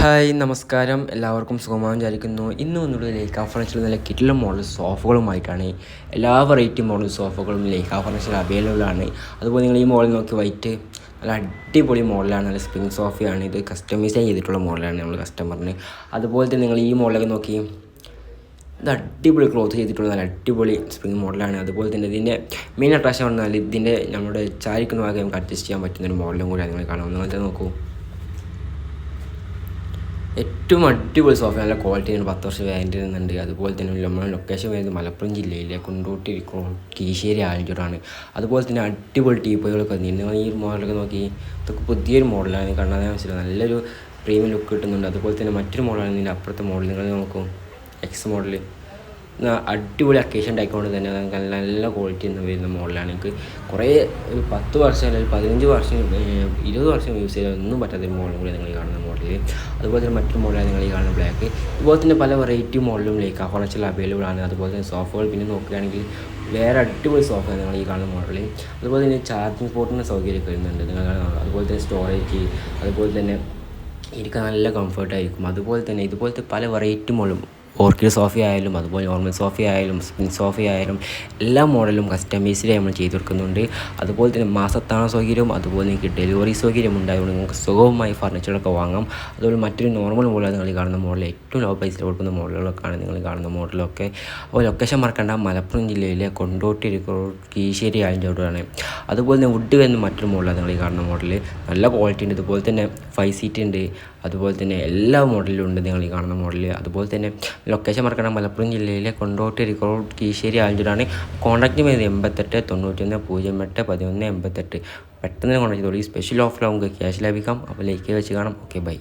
Hi നമസ്കാരം. എല്ലാവർക്കും സുഖമാണെന്ന് വിചാരിക്കുന്നു. ഇന്ന് വന്നുള്ള ലേഖ ഫർണിച്ചർ നല്ല കിറ്റിലും മോഡൽ സോഫകളുമായിട്ടാണ് എല്ലാ വെറൈറ്റി മോഡൽ സോഫകളും ലേഖ ഫർണിച്ചർ അവൈലബിൾ ആണ്. അതുപോലെ നിങ്ങൾ ഈ മോഡൽ നോക്കി വൈറ്റ് നല്ല അടിപൊളി മോഡലാണ് നല്ല സ്പ്രിങ് സോഫയാണ് ഇത്. കസ്റ്റമൈസ് ചെയ്തിട്ടുള്ള മോഡലാണ് നമ്മൾ കസ്റ്റമറിന് അതുപോലെ തന്നെ നിങ്ങൾ ഈ മോഡലൊക്കെ നോക്കി ഇത് അടിപൊളി ക്ലോത്ത് ചെയ്തിട്ടുള്ള നല്ല അടിപൊളി സ്പ്രിങ് മോഡലാണ് അതുപോലെ തന്നെ ഇതിന്റെ മെയിൻ അട്രാക്ഷൻ പറഞ്ഞാൽ ഇതിന്റെ നമ്മുടെ ചാരിക്കുന്ന ഭാഗം നമുക്ക് അഡ്ജസ്റ്റ് ചെയ്യാൻ പറ്റുന്ന ഒരു മോഡലും കൂടി നിങ്ങൾ കാണാം നിങ്ങൾ നോക്കൂ. ഏറ്റവും അടിപൊളി സോഫ നല്ല ക്വാളിറ്റിയാണ് പത്ത് വർഷം വാറന്റി വരുന്നുണ്ട് അതുപോലെ തന്നെ നമ്മുടെ ലൊക്കേഷൻ വരുന്നത് മലപ്പുറം ജില്ലയിലെ കുണ്ടോട്ടി കീശ്ശേരി ആലഞ്ചൂരാണ്. അതുപോലെ തന്നെ അടിപൊളി ടീപ്പോകളൊക്കെ നിങ്ങൾ ഈ മോഡലൊക്കെ നോക്കി ഇതൊക്കെ പുതിയൊരു മോഡലാണ് കണ്ടാൽ മനസ്സിലാവും. നല്ലൊരു പ്രീമിയം ലുക്ക് കിട്ടുന്നുണ്ട്. അതുപോലെ തന്നെ മറ്റൊരു മോഡലാണ് ഇതിന്റെ അപ്പുറത്തെ നിങ്ങൾ നോക്കും. എക്സ് മോഡൽ അടിപൊളി അക്കേഷൻ ഉണ്ടായിക്കൊണ്ട് തന്നെ നമുക്ക് നല്ല നല്ല ക്വാളിറ്റി എന്ന് വരുന്ന മോഡലാണ്. എനിക്ക് കുറേ ഒരു പത്ത് വർഷം അല്ലെങ്കിൽ പതിനഞ്ച് വർഷം ഇരുപത് വർഷം യൂസ് ചെയ്താൽ ഒന്നും പറ്റാത്ത ഒരു മോഡലും കൂടി നിങ്ങൾ ഈ കാണുന്ന മോഡൽ അതുപോലെ തന്നെ മറ്റൊരു മോഡലാണ് നിങ്ങൾ ഈ കാണുന്ന ബ്ലാക്ക് അതുപോലെ തന്നെ പല വെറൈറ്റി മോഡലും ലൈക്ക് ഫർണിച്ചർ അവൈലബിൾ ആണ്. അതുപോലെ തന്നെ സോഫകൾ പിന്നെ നോക്കുകയാണെങ്കിൽ വേറെ അടിപൊളി സോഫ്റ്റ് നിങ്ങൾ ഈ കാണുന്ന മോഡൽ അതുപോലെ തന്നെ ചാർജിങ് പോർട്ടിന്റെ സൗകര്യം വരുന്നുണ്ട്. നിങ്ങൾ അതുപോലെ തന്നെ സ്റ്റോറേജ് അതുപോലെ തന്നെ ഇരിക്കാൻ നല്ല കംഫർട്ടായിരിക്കും അതുപോലെ തന്നെ ഇതുപോലത്തെ പല വെറൈറ്റി മോഡലും ഓർക്കിഡ് സോഫി ആയാലും അതുപോലെ നോർമൽ സോഫി ആയാലും സ്പ്രിങ് സോഫി ആയാലും എല്ലാ മോഡലും കസ്റ്റമൈസ്ഡ് നമ്മൾ ചെയ്തു കൊടുക്കുന്നുണ്ട്. അതുപോലെ തന്നെ മാസത്താണ സൗകര്യവും അതുപോലെ നിങ്ങൾക്ക് ഡെലിവറി സൗകര്യം ഉണ്ടായതുകൊണ്ട് നിങ്ങൾക്ക് സുഖവുമായി ഫർണിച്ചറൊക്കെ വാങ്ങാം. അതുപോലെ മറ്റൊരു നോർമൽ മോഡലാണ് നിങ്ങൾ കാണുന്ന മോഡൽ ഏറ്റവും ലോ പ്രൈസിൽ കൊടുക്കുന്ന മോഡലുകളൊക്കെയാണ് നിങ്ങൾ കാണുന്ന മോഡലൊക്കെ അപ്പോൾ ലൊക്കേഷൻ മറക്കേണ്ട മലപ്പുറം ജില്ലയിലെ കൊണ്ടോട്ടി കീശ്ശേരി ആയഞ്ചോടാണ് അതുപോലെ തന്നെ വുഡ് വരുന്ന മറ്റൊരു മോഡലാണ് നിങ്ങൾ കാണുന്ന മോഡൽ നല്ല ക്വാളിറ്റി ഉണ്ട്. ഇതുപോലെ തന്നെ ഫൈവ് സീറ്റ് ഉണ്ട്. അതുപോലെ തന്നെ എല്ലാ മോഡലും ഉണ്ട് നിങ്ങൾ ഈ കാണുന്ന മോഡൽ അതുപോലെ തന്നെ ലൊക്കേഷൻ മറക്കണം മലപ്പുറം ജില്ലയിലെ കൊണ്ടോട്ടി റിക്കോർഡ് കീശ്ശേരി ആലഞ്ചൂരാണ് കോൺടാക്ട് ചെയ്യുന്നത് എൺപത്തെട്ട് തൊണ്ണൂറ്റൊന്ന് പൂജ്യം എട്ട് പതിനൊന്ന് എൺപത്തെട്ട് പെട്ടെന്ന് കോൺടാക്ട് ചെയ്തോളൂ ഈ സ്പെഷ്യൽ നമുക്ക് ക്യാഷ് ലഭിക്കാം അപ്പോൾ ലൈക്ക് വെച്ച് കാണാം ഓക്കെ ബൈ